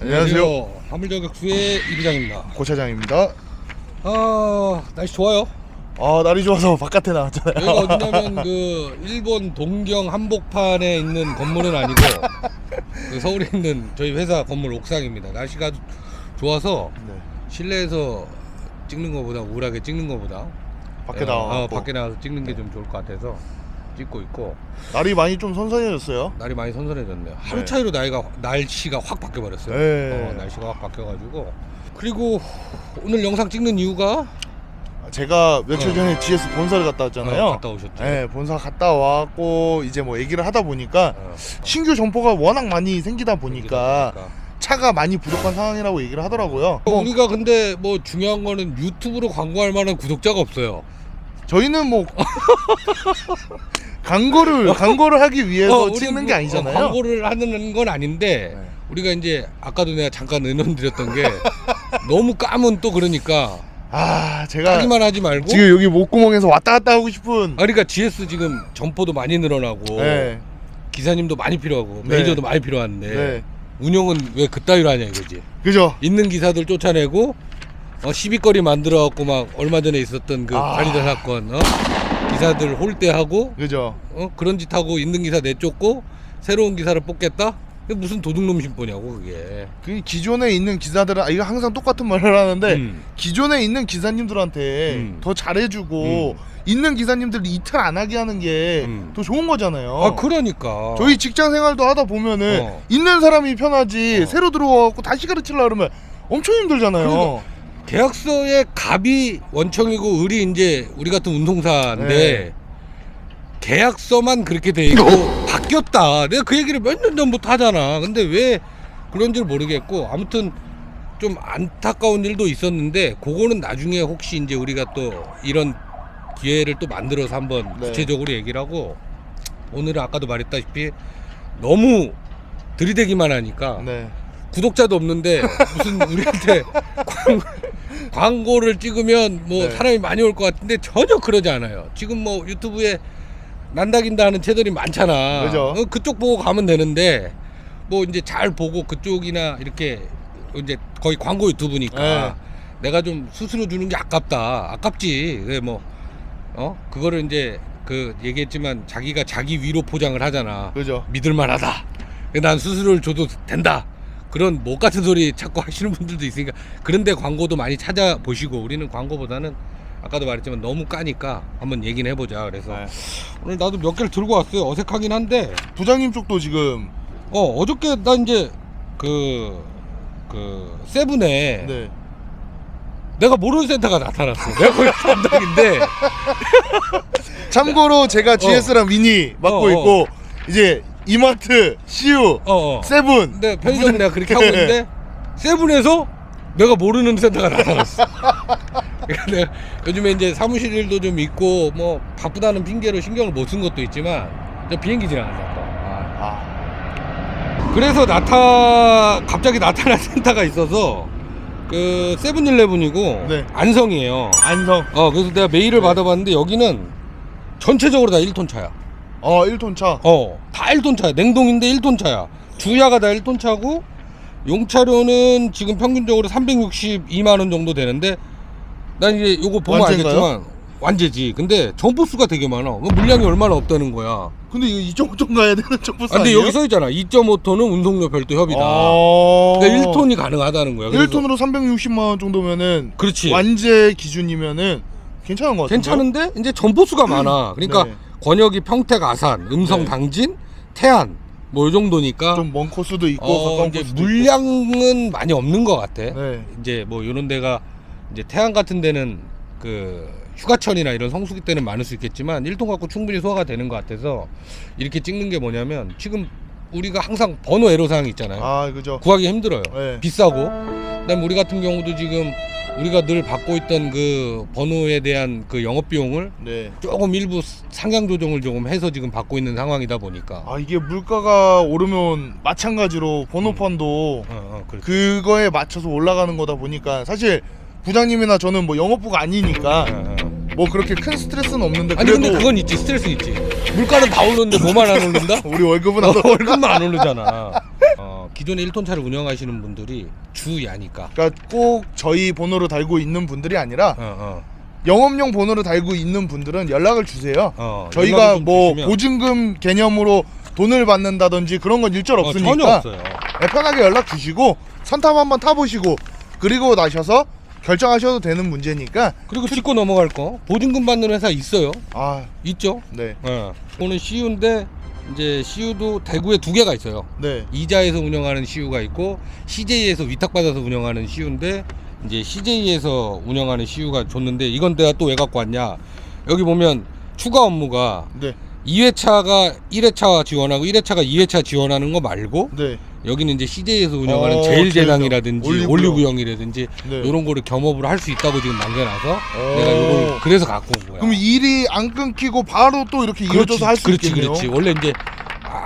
안녕하세요. 화물저격수의 이부장입니다. 고차장입니다. 아 날씨 좋아요. 아 날이 좋아서 바깥에 나왔잖아요. 여기가 어디냐면 그 일본 동경 한복판에 있는 건물은 아니고 그 서울에 있는 저희 회사 건물 옥상입니다. 날씨가 좋아서 네, 실내에서 찍는 것보다 우울하게 찍는 것보다 밖에 어, 나와. 어, 밖에 나가서 찍는 게 좀 좋을 것 같아서 찍고 있고 날이 많이 좀 선선해졌어요. 날이 많이 선선해졌네요. 하루 네. 차이로 나이가 날씨가 확 바뀌어 버렸어요. 네. 어, 날씨가 확 바뀌어 가지고 그리고 오늘 영상 찍는 이유가 제가 며칠 어. 전에 GS 본사를 갔다 왔잖아요. 어, 갔다 오셨죠. 네, 본사 갔다 왔고 이제 뭐 얘기를 하다 보니까 어, 신규 점포가 워낙 많이 생기다 보니까. 차가 많이 부족한 상황이라고 얘기를 하더라고요. 어, 뭐 우리가 근데 뭐 중요한 거는 유튜브로 광고할 만한 구독자가 없어요. 저희는 뭐 광고를 광고를 하기 위해서 우리 찍는 뭐, 게 아니잖아요. 어, 광고를 하는 건 아닌데 네. 우리가 이제 아까도 내가 잠깐 의논드렸던 게 너무 까면 또 그러니까 아 제가 하기만 하지 말고 지금 여기 목구멍에서 왔다 갔다 하고 싶은 아 그러니까 GS 지금 점포도 많이 늘어나고 네, 기사님도 많이 필요하고 네. 매니저도 많이 필요한데 네, 운영은 왜 그따위로 하냐 이거지. 그죠? 있는 기사들 쫓아내고 어, 시비거리 만들어 갖고 막 얼마 전에 있었던 그 아. 관리자 사건 어? 기사들 홀대하고 그죠? 어? 그런 짓 하고 있는 기사 내쫓고 새로운 기사를 뽑겠다? 그게 무슨 도둑놈 심보냐고 그게. 그 기존에 있는 기사들은 아, 이거 항상 똑같은 말을 하는데 음. 기존에 있는 기사님들한테 음. 더 잘해주고 음. 있는 기사님들 이틀 안 하게 하는 게더 음. 좋은 거잖아요. 아 그러니까. 저희 직장 생활도 하다 보면은 어. 있는 사람이 편하지 어. 새로 들어와갖고 다시 가르치려 그러면 엄청 힘들잖아요. 그러니까. 계약서에 갑이 원청이고 을이 이제 우리 같은 운송사인데 네. 계약서만 그렇게 돼 있고 바뀌었다. 내가 그 얘기를 몇 년 전부터 하잖아. 근데 왜 그런지를 모르겠고 아무튼 좀 안타까운 일도 있었는데 그거는 나중에 혹시 이제 우리가 또 이런 기회를 또 만들어서 한번 네. 구체적으로 얘기를 하고 오늘은 아까도 말했다시피 너무 들이대기만 하니까 네. 구독자도 없는데 무슨 우리한테 광, 광고를 찍으면 뭐 네. 사람이 많이 올 것 같은데 전혀 그러지 않아요. 지금 뭐 유튜브에 난다긴다 하는 채널이 많잖아. 그죠. 어, 그쪽 보고 가면 되는데 뭐 이제 잘 보고 그쪽이나 이렇게 이제 거의 광고 유튜브니까 네. 내가 좀 수수료 주는 게 아깝다. 아깝지. 그래 뭐 어? 그거를 이제 그 얘기했지만 자기가 자기 위로 포장을 하잖아. 그죠? 믿을 만하다. 난 수수료를 줘도 된다. 그런 못 같은 소리 자꾸 하시는 분들도 있으니까 그런데 광고도 많이 찾아보시고 우리는 광고보다는 아까도 말했지만 너무 까니까 한번 얘기는 해보자. 그래서 네. 오늘 나도 몇 개를 들고 왔어요. 어색하긴 한데 부장님 쪽도 지금 어 어저께 나 이제 그 그 세븐에 네. 내가 모르는 센터가 나타났어. 내가 거기 담당인데 참고로 제가 GS랑 미니 맡고 어, 어. 있고 이제 이마트, CU, 어, 어. 세븐 근데 편의점 내가 그렇게 하고 있는데 세븐에서 내가 모르는 센터가 나타났어. 그러니까 내가 요즘에 이제 사무실 일도 좀 있고 뭐 바쁘다는 핑계로 신경을 못 쓴 것도 있지만 저 비행기 또. 아. 아, 그래서 나타 갑자기 나타난 센터가 있어서 그 세븐일레븐이고 네. 안성이에요. 안성 어 그래서 내가 메일을 네. 받아봤는데 여기는 전체적으로 다 1톤 차야. 어 1톤 차 어, 다 1톤 차야. 냉동인데 1톤 차야. 주야가 다 1톤 차고 용차료는 지금 평균적으로 362만 원 정도 되는데 난 이제 요거 보면 완제인가요? 알겠지만 완제지. 근데 점포수가 되게 많아. 그 물량이 얼마나 없다는 거야. 근데 이거 이 정도 가야 되는 점프스 아, 근데 아니에요? 여기 써 있잖아. 2.5톤은 운송료 별도 협의다. 어... 그러니까 1톤이 가능하다는 거야. 그래서 1톤으로 360만 원 정도면은 그렇지. 완제 기준이면은 괜찮은 것 같은데 괜찮은데 이제 점포수가 많아. 그러니까 네. 권역이 평택, 아산, 음성, 네. 당진, 태안 뭐 요 정도니까 좀먼 코스도 있고 어, 가까운 이제 코스도 물량은 많이 없는 것 같아. 있고. 네. 이제 뭐 이런 데가 이제 태안 같은 데는 그 휴가철이나 이런 성수기 때는 많을 수 있겠지만 1톤 갖고 충분히 소화가 되는 것 같아서 이렇게 찍는 게 뭐냐면 지금 우리가 항상 번호 애로사항이 있잖아요. 아 그죠 구하기 힘들어요. 네. 비싸고. 그다음에 우리 같은 경우도 지금 우리가 늘 받고 있던 그 번호에 대한 그 영업 비용을 네. 조금 일부 상향 조정을 조금 해서 지금 받고 있는 상황이다 보니까. 아 이게 물가가 오르면 마찬가지로 번호판도 어, 어, 그렇지. 그거에 맞춰서 올라가는 거다 보니까 사실 부장님이나 저는 뭐 영업부가 아니니까 어, 어. 뭐 그렇게 큰 스트레스는 없는데 아니 그래도 근데 그건 있지 스트레스 있지 물가는 다 오르는데 뭐만 안 오른다? 우리 월급은 어, 안 월급만 안 오르잖아 어, 기존에 1톤 차를 운영하시는 분들이 주야니까. 그러니까 꼭 저희 번호로 달고 있는 분들이 아니라 어, 어. 영업용 번호로 달고 있는 분들은 연락을 주세요. 어, 저희가 연락을 좀뭐 주시면- 보증금 개념으로 돈을 받는다든지 그런 건 일절 어, 없으니까 전혀 없어요. 네, 편하게 연락 주시고 선탑 한번 타보시고 그리고 나셔서 결정하셔도 되는 문제니까 그리고 짚고 넘어갈 거 보증금 받는 회사 있어요. 아 있죠. 네. 어. 오늘 CU인데 이제 CU도 대구에 두 개가 있어요. 네. 이자에서 운영하는 CU가 있고 CJ에서 위탁받아서 운영하는 CU인데 이제 CJ에서 운영하는 CU가 줬는데 이건 내가 또 왜 갖고 왔냐? 여기 보면 추가 업무가 네. 2회차가 1회차 지원하고 1회차가 2회차 지원하는 거 말고 네. 여기는 이제 CJ에서 운영하는 어, 제일 제당이라든지 올리브영. 올리브영이라든지 네. 이런 거를 겸업을 할수 있다고 지금 남겨놔서 오. 내가 이걸 그래서 갖고 온 거야. 그럼 일이 안 끊기고 바로 또 이렇게 이어져서 할 수 그렇지, 있겠네요. 그렇지. 원래 이제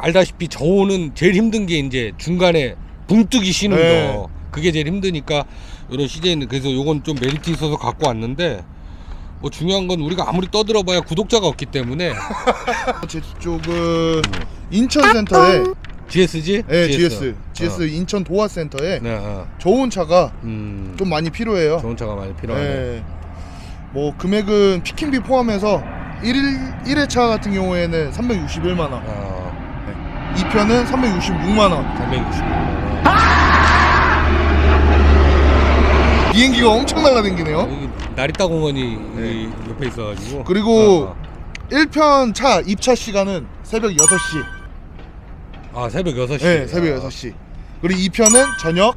알다시피 저오는 제일 힘든 게 이제 중간에 붕뜨기 쉬는 네. 거. 그게 제일 힘드니까 이런 CJ는 그래서 요건 좀 메리트 있어서 갖고 왔는데 뭐 중요한 건 우리가 아무리 떠들어봐야 구독자가 없기 때문에 제 쪽은 인천 센터에 GSG? 네, GS, GS 어. 인천 도화센터에 네, 어. 좋은 차가 음, 좀 많이 필요해요. 좋은 차가 많이 필요하네. 네. 뭐 금액은 피킹비 포함해서 1일 1회차 같은 경우에는 361만 원, 어, 2편은 366만 원. 360만 원. 비행기가 엄청 날아다니네요. 여기 나리타 공원이 네. 여기 옆에 있어가지고. 그리고 어, 1편 차 입차 시간은 새벽 6시. 어. 아 새벽 6시. 네, 새벽 6시. 그리고 2편은 저녁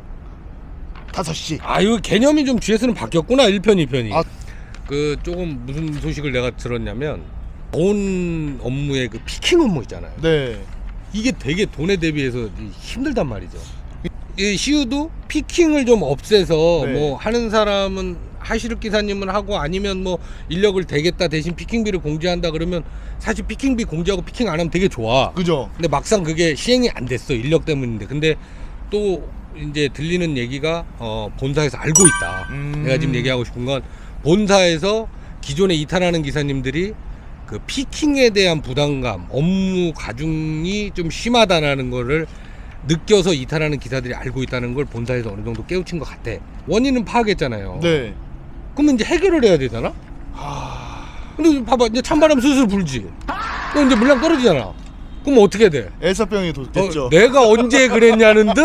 5시. 아, 이거 개념이 좀 GS는 바뀌었구나. 1편, 2편이. 아. 그 조금 무슨 소식을 내가 들었냐면 온 업무의 그 피킹 업무 있잖아요. 네. 이게 되게 돈에 대비해서 힘들단 말이죠. 이 시우도 피킹을 좀 없애서 네. 뭐 하는 사람은 하시르 기사님은 하고 아니면 뭐 인력을 대겠다 대신 피킹비를 공제한다 그러면 사실 피킹비 공제하고 피킹 안 하면 되게 좋아. 그죠? 근데 막상 그게 시행이 안 됐어 인력 때문인데 근데 또 이제 들리는 얘기가 어 본사에서 알고 있다 음. 내가 지금 얘기하고 싶은 건 본사에서 기존에 이탈하는 기사님들이 그 피킹에 대한 부담감 업무 가중이 좀 심하다라는 거를 느껴서 이탈하는 기사들이 알고 있다는 걸 본사에서 어느 정도 깨우친 것 같아 원인은 파악했잖아요 네. 그러면 이제 해결을 해야 되잖아 하... 근데 봐봐 이제 찬바람 슬슬 불지 그럼 이제 물량 떨어지잖아 그럼 어떻게 돼 엘사병이 어, 돋겠죠. 내가 언제 그랬냐는 듯?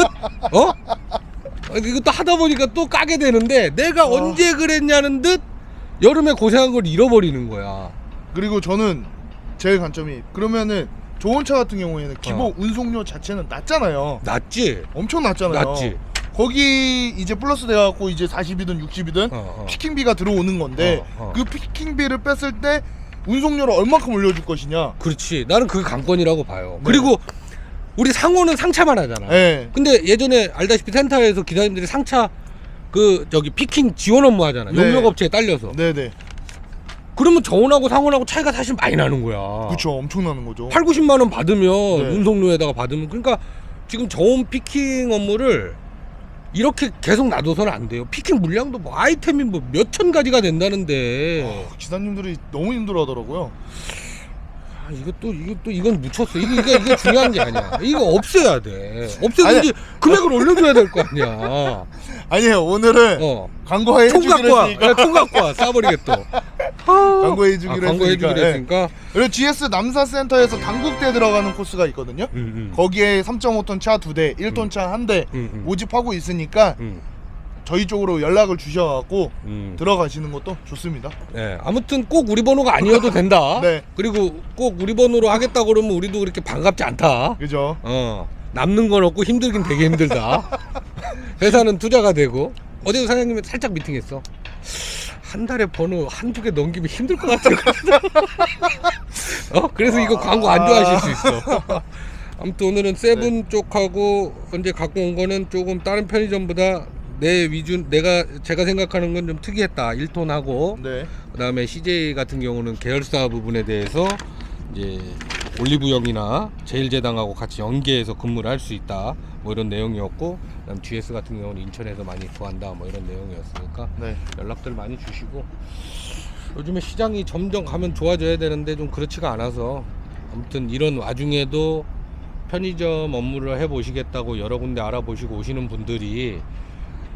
어? 어, 이것도 하다 보니까 또 까게 되는데 내가 어. 언제 그랬냐는 듯 여름에 고생한 걸 잃어버리는 거야. 그리고 저는 제일 관점이 그러면은 좋은 차 같은 경우에는 기본 어. 운송료 자체는 낮잖아요. 낫지? 엄청 낮잖아요. 낫지? 거기 이제 플러스 돼갖고 이제 40이든 60이든 어, 어. 피킹비가 들어오는 건데 어, 어. 그 피킹비를 뺐을 때 운송료를 얼마큼 올려줄 것이냐. 그렇지. 나는 그게 관건이라고 봐요. 네. 그리고 우리 상호는 상차만 하잖아. 예. 근데 예전에 알다시피 센터에서 기사님들이 상차 그 저기 피킹 지원 업무 하잖아. 네. 용역업체에 딸려서. 네네. 그러면 저온하고 상온하고 차이가 사실 많이 나는 거야. 그쵸. 엄청나는 거죠. 8, 90만 원 받으면 네. 운송료에다가 받으면 그러니까 지금 저온 피킹 업무를 이렇게 계속 놔둬서는 안 돼요. 피킹 물량도 뭐 아이템이 뭐 몇천 가지가 된다는데 어, 기사님들이 너무 힘들어하더라고요. 아, 이것도 이것도 이건 묻혔어. 이거 이게, 이게 중요한 게 아니야. 이거 없애야 돼. 없애든지 금액을 올려줘야 될 거 아니야. 아니에요. 오늘은 어. 광고해 총 주기로 와. 했으니까. 야, 총 갖고 와. 싸버리게 또. 광고해 주기로 아, 광고해 했으니까. 주기로 예. 했으니까. 그리고 GS 남사센터에서 당국대 들어가는 코스가 있거든요. 음, 음. 거기에 3.5톤 차 두 대, 1톤 차 한 대 음, 음. 모집하고 있으니까 음, 저희 쪽으로 연락을 주셔갖고 음. 들어가시는 것도 좋습니다. 네, 아무튼 꼭 우리 번호가 아니어도 된다. 네. 그리고 꼭 우리 번호로 하겠다 그러면 우리도 그렇게 반갑지 않다. 그죠? 어, 남는 건 없고 힘들긴 되게 힘들다. 회사는 투자가 되고 어제 사장님이 살짝 미팅했어. 한 달에 번호 한두 개 넘기면 힘들 것 같아. 어? 그래서 이거 광고 안 좋아하실 수 있어. 아무튼 오늘은 세븐 쪽하고 현재 갖고 온 거는 조금 다른 편의점보다 내 위준 내가 제가 생각하는 건 좀 특이했다. 1톤하고 네. 그다음에 CJ 같은 경우는 계열사 부분에 대해서 이제 올리브영이나 제일제당하고 같이 연계해서 근무를 할 수 있다 뭐 이런 내용이었고 그다음 GS 같은 경우는 인천에서 많이 구한다 뭐 이런 내용이었으니까 네. 연락들 많이 주시고 요즘에 시장이 점점 가면 좋아져야 되는데 좀 그렇지가 않아서 아무튼 이런 와중에도 편의점 업무를 해 보시겠다고 여러 군데 알아보시고 오시는 분들이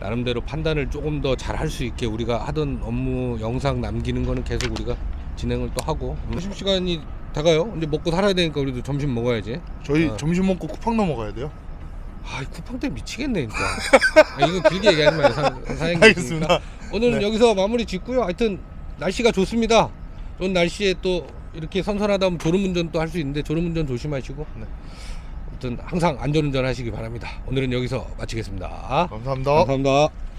나름대로 판단을 조금 더 잘 할 수 있게 우리가 하던 업무 영상 남기는 거는 계속 우리가 진행을 또 하고 점심 시간이 다가요. 이제 먹고 살아야 되니까 우리도 점심 먹어야지. 저희 어. 점심 먹고 쿠팡 넘어가야 돼요. 아, 이 쿠팡 때문에 미치겠네 진짜. 아, 이거 길게 얘기하지 마요. 사, 사장님. 알겠습니다. 오늘은 네. 여기서 마무리 짓고요. 하여튼 날씨가 좋습니다. 좋은 날씨에 또 이렇게 선선하다 보면 졸음운전 또 할 수 있는데 졸음운전 조심하시고. 네. 아무튼 항상 안전운전 하시기 바랍니다. 오늘은 여기서 마치겠습니다. 감사합니다. 감사합니다.